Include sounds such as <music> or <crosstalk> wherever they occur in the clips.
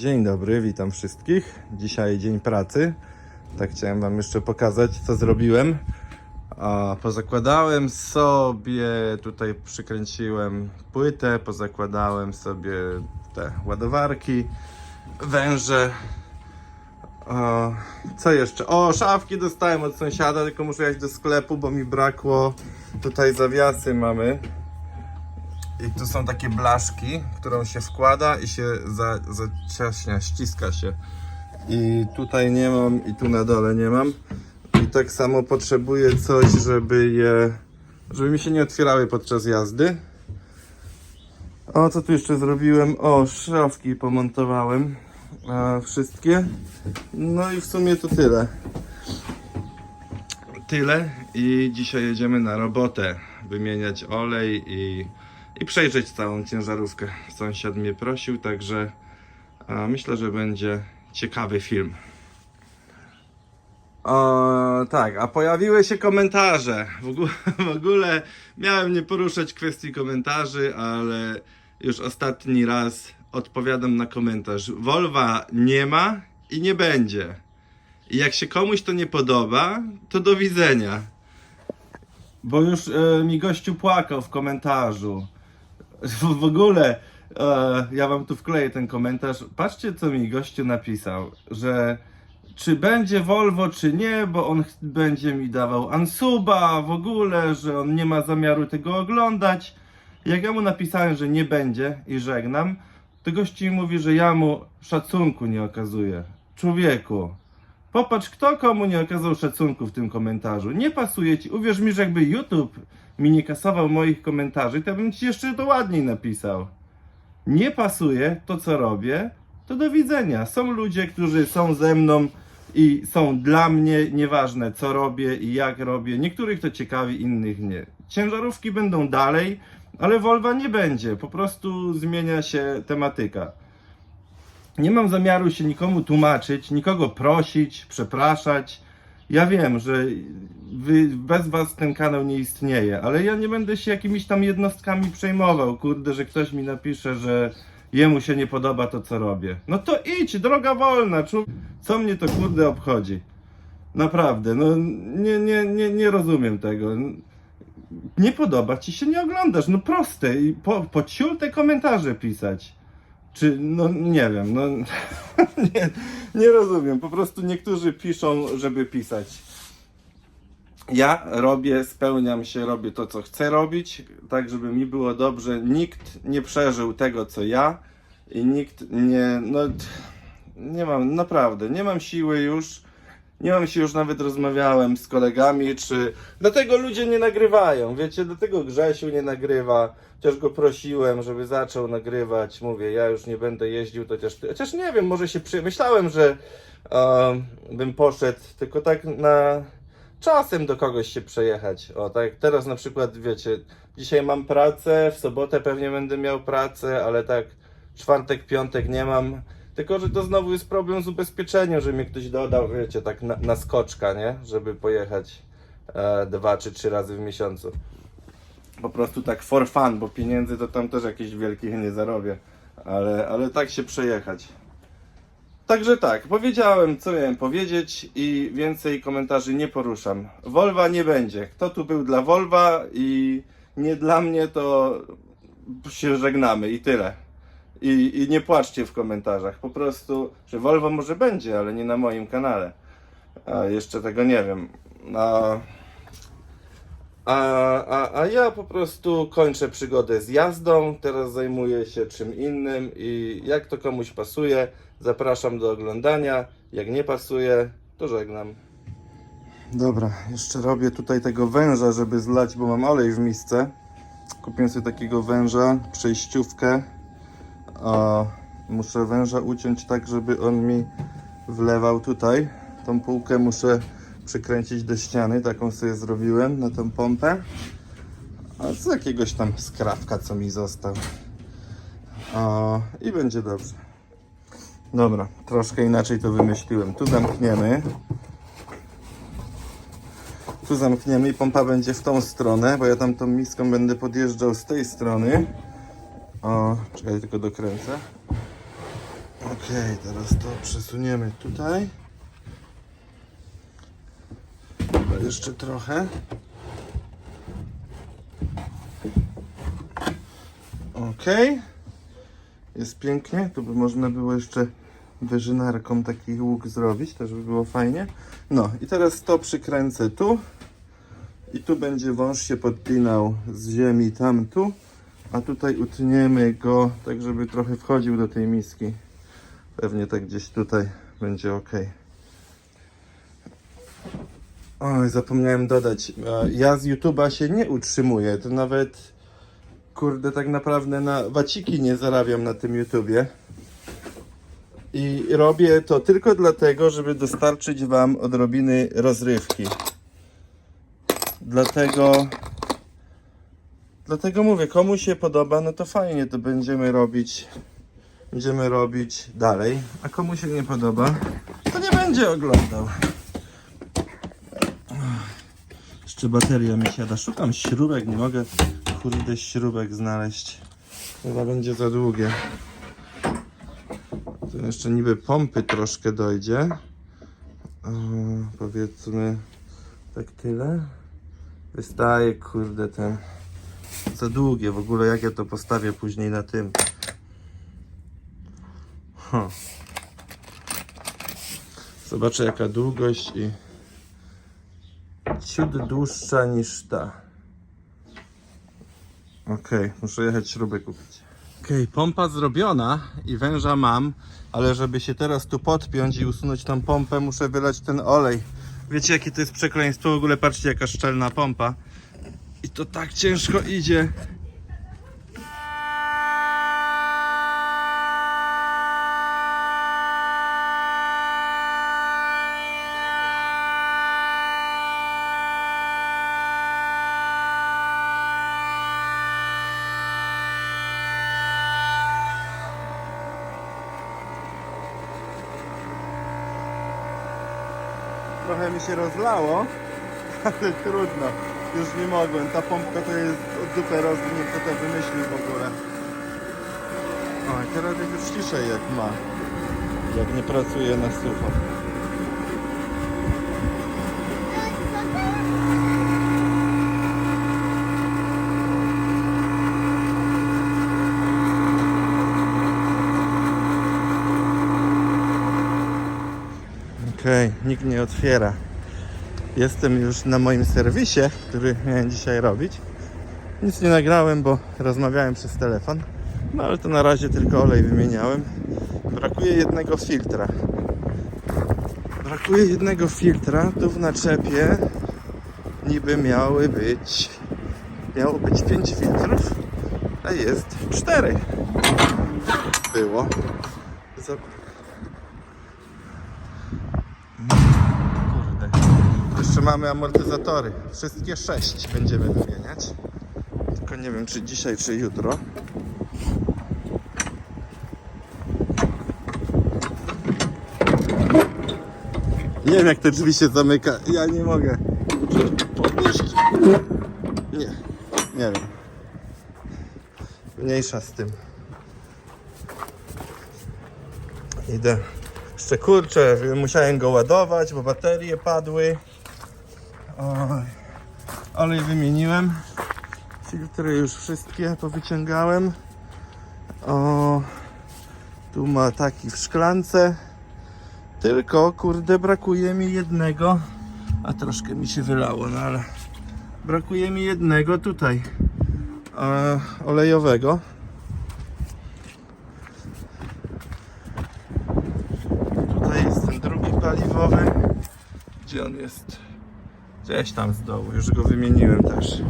Dzień dobry, witam wszystkich. Dzisiaj dzień pracy. Tak chciałem Wam jeszcze pokazać, co zrobiłem. A, pozakładałem sobie, tutaj przykręciłem płytę, pozakładałem sobie te ładowarki, węże. O, co jeszcze? O, szafki dostałem od sąsiada, tylko muszę jechać do sklepu, bo mi brakło. Tutaj zawiasy mamy. I tu są takie blaszki, którą się wkłada i się za, zacieśnia, ściska się. I tutaj nie mam, i tu na dole nie mam. I tak samo potrzebuję coś, żeby je, żeby mi się nie otwierały podczas jazdy. O, co tu jeszcze zrobiłem? O, szafki pomontowałem. E, wszystkie. No i w sumie to tyle. Tyle i dzisiaj jedziemy na robotę. Wymieniać olej i, i przejrzeć całą ciężarówkę. Sąsiad mnie prosił, także myślę, że będzie ciekawy film. O, tak, a pojawiły się komentarze. W ogóle, w ogóle miałem nie poruszać kwestii komentarzy, ale już ostatni raz odpowiadam na komentarz. Wolwa nie ma i nie będzie. I jak się komuś to nie podoba, to do widzenia. Bo już e, mi gościu płakał w komentarzu. <laughs> W, ogóle e, ja wam tu wkleję ten komentarz. Patrzcie, co mi gościu napisał, że czy będzie Volvo, czy nie, bo on będzie mi dawał Ansuba w ogóle, że on nie ma zamiaru tego oglądać. Jak ja mu napisałem, że nie będzie i żegnam, to gościu mi mówi, że ja mu szacunku nie okazuję. Człowieku, Popatrz, kto komu nie okazał szacunku w tym komentarzu. Nie pasuje ci. Uwierz mi, że jakby YouTube mi nie kasował moich komentarzy, to bym ci jeszcze to ładniej napisał. Nie pasuje to, co robię, to do widzenia. Są ludzie, którzy są ze mną i są dla mnie, nieważne co robię i jak robię. Niektórych to ciekawi, innych nie. Ciężarówki będą dalej, ale Volva nie będzie. Po prostu zmienia się tematyka. Nie mam zamiaru się nikomu tłumaczyć, nikogo prosić, przepraszać. Ja wiem, że wy, bez was ten kanał nie istnieje, ale ja nie będę się jakimiś tam jednostkami przejmował. Kurde, że ktoś mi napisze, że jemu się nie podoba to, co robię. No to idź, droga wolna. czu- Co mnie to kurde obchodzi? Naprawdę, no nie, nie, nie, nie rozumiem tego. Nie podoba ci się, nie oglądasz. No proste. I po, po ciul te komentarze pisać. Czy, no nie wiem, no <laughs> nie, nie rozumiem. Po prostu niektórzy piszą, żeby pisać. Ja robię, spełniam się, robię to, co chcę robić, tak żeby mi było dobrze. Nikt nie przeżył tego, co ja i nikt nie, no nie mam, naprawdę, nie mam siły już. Nie mam się już nawet rozmawiałem z kolegami, czy. Dlatego ludzie nie nagrywają, wiecie, dlatego Grzesiu nie nagrywa. Chociaż go prosiłem, żeby zaczął nagrywać. Mówię, ja już nie będę jeździł, chociaż, chociaż nie wiem, może się przy... Myślałem, że em, bym poszedł, tylko tak na czasem do kogoś się przejechać. O, tak teraz na przykład, wiecie, dzisiaj mam pracę, w sobotę pewnie będę miał pracę, ale tak czwartek, piątek nie mam. Tylko, że to znowu jest problem z ubezpieczeniem, że mnie ktoś dodał, wiecie, tak na, na skoczka, nie? Żeby pojechać e, dwa czy trzy razy w miesiącu. Po prostu tak for fun, bo pieniędzy to tam też jakieś wielkich nie zarobię. Ale, ale tak się przejechać. Także tak, powiedziałem co miałem powiedzieć i więcej komentarzy nie poruszam. Volva nie będzie. Kto tu był dla Volva i nie dla mnie, to się żegnamy i tyle. I, I nie płaczcie w komentarzach. Po prostu, że Volvo może będzie, ale nie na moim kanale. A jeszcze tego nie wiem. A, a, a, a ja po prostu kończę przygodę z jazdą. Teraz zajmuję się czym innym i jak to komuś pasuje, zapraszam do oglądania. Jak nie pasuje, to żegnam. Dobra, jeszcze robię tutaj tego węża, żeby zlać, bo mam olej w misce. Kupiłem sobie takiego węża, przejściówkę. A muszę węża uciąć tak, żeby on mi wlewał tutaj. Tą półkę muszę przykręcić do ściany, taką sobie zrobiłem na tą pompę. A z jakiegoś tam skrawka, co mi został. I będzie dobrze. Dobra, troszkę inaczej to wymyśliłem. Tu zamkniemy. Tu zamkniemy i pompa będzie w tą stronę, bo ja tam tą miską będę podjeżdżał z tej strony. O, czekaj, tylko dokręcę. O. Okej, teraz to przesuniemy tutaj. Jeszcze trochę. Okej. Jest pięknie. Tu by można było jeszcze wyżynarką taki łuk zrobić, też by było fajnie. No i teraz to przykręcę tu. I tu będzie wąż się podpinał z ziemi tam tu. A tutaj utniemy go tak, żeby trochę wchodził do tej miski. Pewnie tak gdzieś tutaj będzie ok. Oj, zapomniałem dodać. Ja z YouTube'a się nie utrzymuję. To nawet kurde tak naprawdę na waciki nie zarabiam na tym YouTubie. I robię to tylko dlatego, żeby dostarczyć Wam odrobiny rozrywki. Dlatego Dlatego mówię, komu się podoba, no to fajnie, to będziemy robić będziemy robić dalej, a komu się nie podoba, to nie będzie oglądał. Jeszcze bateria mi siada. Szukam śrubek, nie mogę kurde śrubek znaleźć. Chyba będzie za długie. Tu jeszcze niby pompy troszkę dojdzie. Powiedzmy tak tyle. Wystaje kurde ten za długie w ogóle jak ja to postawię później na tym. Huh. Zobaczę jaka długość i ciut dłuższa niż ta. Okej, muszę jechać śrubę kupić. Okej, pompa zrobiona i węża mam, ale żeby się teraz tu podpiąć i usunąć tą pompę, muszę wylać ten olej. Wiecie jakie to jest przekleństwo? W ogóle patrzcie jaka szczelna pompa. I to tak ciężko idzie. Trochę mi się rozlało, <laughs> ale trudno. Już nie mogłem. Ta pompka to jest od rozwinięta, kto to wymyślił w ogóle. O, teraz jest już ciszej jak ma. Jak nie pracuje na sucho. Okej, nikt nie otwiera. Jestem już na moim serwisie, który miałem dzisiaj robić. Nic nie nagrałem, bo rozmawiałem przez telefon. No ale to na razie tylko olej wymieniałem. Brakuje jednego filtra. Brakuje jednego filtra. Tu w naczepie niby miały być miało być 5 filtrów, a jest 4. Było. Zap- Kurde. Jeszcze mamy amortyzatory. Wszystkie 6 będziemy wymieniać. Tylko nie wiem czy dzisiaj, czy jutro. Nie wiem jak te drzwi się zamyka. Ja nie mogę. Nie. Nie wiem. Mniejsza z tym. Idę. Jeszcze kurczę, musiałem go ładować, bo baterie padły. Olej wymieniłem. Filtry już wszystkie powyciągałem. O, tu ma taki w szklance. Tylko kurde brakuje mi jednego. A troszkę mi się wylało, no ale brakuje mi jednego tutaj e, olejowego. Tutaj jest ten drugi paliwowy. Gdzie on jest? Gdzieś tam z dołu, już go wymieniłem też.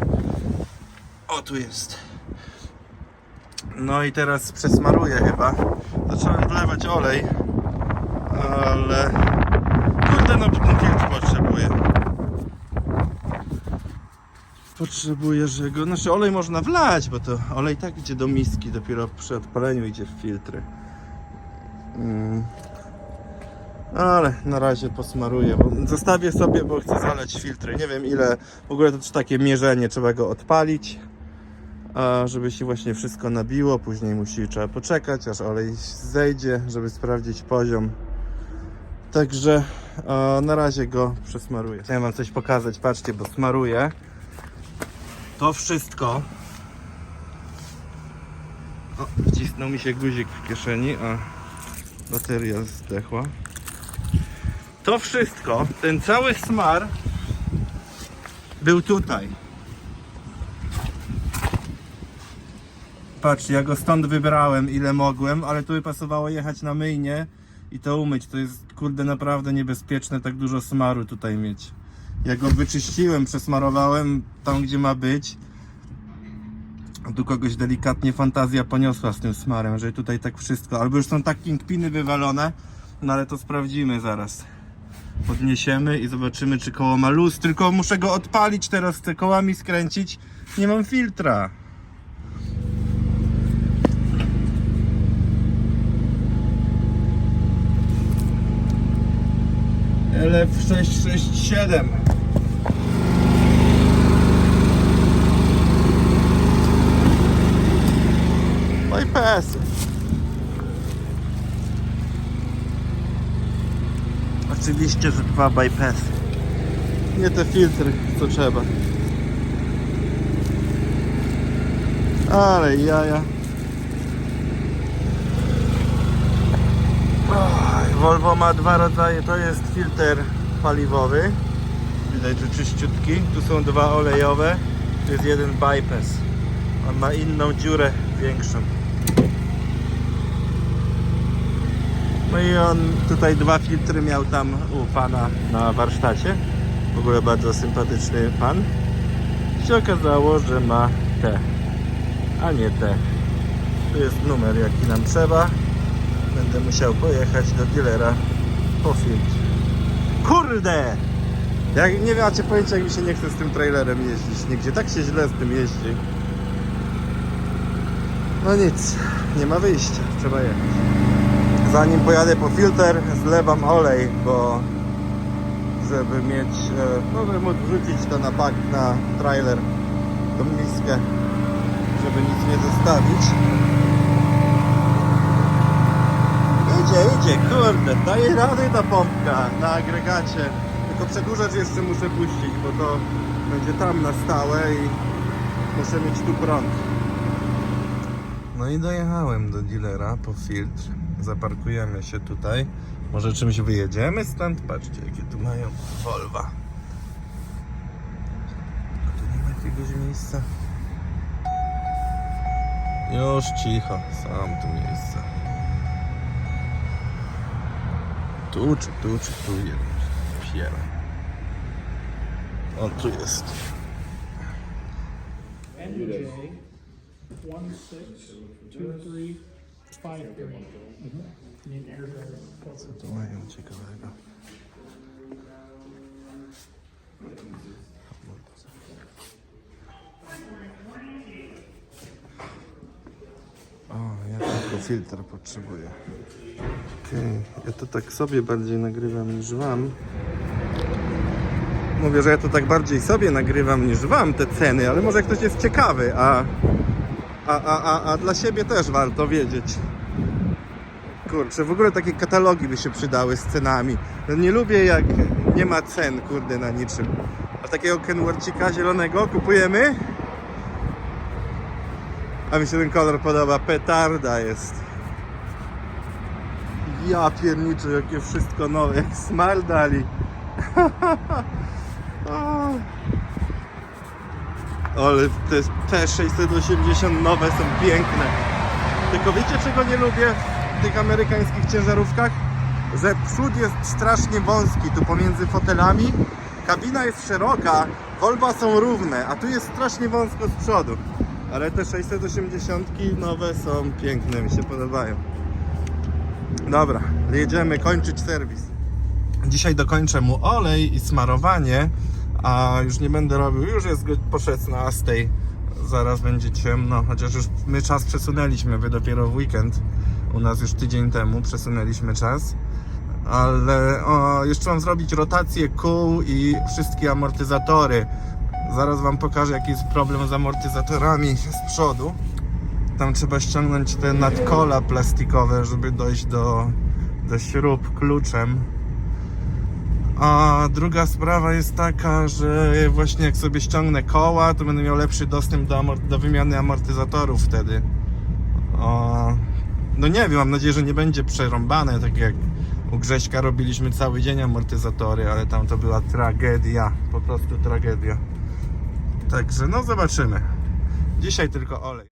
O, tu jest. No i teraz przesmaruję chyba. Zacząłem wlewać olej, ale kurde no ten filtr potrzebuję. Potrzebuję, że go... Znaczy olej można wlać, bo to olej tak idzie do miski, dopiero przy odpaleniu idzie w filtry. Mm. Ale na razie posmaruję, bo zostawię sobie, bo chcę zalać filtry. Nie wiem ile, w ogóle to też takie mierzenie, trzeba go odpalić. żeby się właśnie wszystko nabiło, później musi trzeba poczekać, aż olej zejdzie, żeby sprawdzić poziom. Także na razie go przesmaruję. Chciałem wam coś pokazać, patrzcie, bo smaruję. To wszystko. O, wcisnął mi się guzik w kieszeni, a bateria zdechła. To wszystko, ten cały smar był tutaj. Patrz, ja go stąd wybrałem ile mogłem, ale tu by pasowało jechać na myjnie i to umyć. To jest kurde naprawdę niebezpieczne tak dużo smaru tutaj mieć. Ja go wyczyściłem, przesmarowałem tam gdzie ma być. Tu kogoś delikatnie fantazja poniosła z tym smarem, że tutaj tak wszystko. Albo już są tak kingpiny wywalone, no ale to sprawdzimy zaraz. Podniesiemy i zobaczymy czy koło ma luz. Tylko muszę go odpalić teraz, te kołami skręcić. Nie mam filtra. LF667 bypassy Oczywiście, że dwa bypassy. Nie te filtry, co trzeba. Ale jaja. Volvo ma dwa rodzaje, to jest filtr paliwowy. Widać, że czyściutki. Tu są dwa olejowe. Tu jest jeden bypass. On ma inną dziurę większą No i on tutaj dwa filtry miał tam u pana na warsztacie W ogóle bardzo sympatyczny pan się okazało, że ma te A nie te Tu jest numer jaki nam trzeba Będę musiał pojechać do dealera po filtr. Kurde! Jak nie macie pojęcia, jak mi się nie chce z tym trailerem jeździć nigdzie. Tak się źle z tym jeździ. No nic, nie ma wyjścia, trzeba jechać. Zanim pojadę po filtr, zlewam olej, bo żeby mieć, e, no żeby móc wrzucić to na bak, na trailer, tą miskę, żeby nic nie zostawić. Idzie, idzie, kurde, daje rady ta pompka na agregacie. Tylko przedłużacz jeszcze muszę puścić, bo to będzie tam na stałe i muszę mieć tu prąd. No i dojechałem do dealera po filtr. Zaparkujemy się tutaj. Może czymś wyjedziemy stąd? Patrzcie, jakie tu mają Volva. Tu nie ma jakiegoś miejsca. Już cicho, sam tu miejsce. Tu czy tu, czy tu jeden. Piera. O, tu jest. NJ one six two three five three. Need air dryer. Co tu mają ciekawego? O, ja tylko filtr potrzebuję. Okej, ja to tak sobie bardziej nagrywam niż wam. Mówię, że ja to tak bardziej sobie nagrywam niż wam te ceny, ale może ktoś jest ciekawy, a, a, a, a, a dla siebie też warto wiedzieć. Kurczę, w ogóle takie katalogi by się przydały z cenami. No nie lubię jak nie ma cen, kurde, na niczym. A takiego Kenworthika zielonego kupujemy? A mi się ten kolor podoba, petarda jest. Ja pierniczę, jakie wszystko nowe, jak smar dali. <laughs> O. Ale te T680 nowe są piękne. Tylko wiecie czego nie lubię w tych amerykańskich ciężarówkach? Że przód jest strasznie wąski tu pomiędzy fotelami. Kabina jest szeroka, Volvo są równe, a tu jest strasznie wąsko z przodu. Ale te 680 nowe są piękne, mi się podobają. Dobra, jedziemy kończyć serwis. Dzisiaj dokończę mu olej i smarowanie, a już nie będę robił, już jest po 16. Zaraz będzie ciemno, chociaż już my czas przesunęliśmy, wy dopiero w weekend. U nas już tydzień temu przesunęliśmy czas. Ale o, jeszcze mam zrobić rotację kół i wszystkie amortyzatory. Zaraz wam pokażę jaki jest problem z amortyzatorami z przodu. Tam trzeba ściągnąć te nadkola plastikowe, żeby dojść do, do śrub kluczem. A druga sprawa jest taka, że właśnie jak sobie ściągnę koła, to będę miał lepszy dostęp do, do wymiany amortyzatorów wtedy. O, no nie wiem, mam nadzieję, że nie będzie przerąbane, tak jak u Grześka robiliśmy cały dzień amortyzatory, ale tam to była tragedia, po prostu tragedia. Także no zobaczymy. Dzisiaj tylko olej.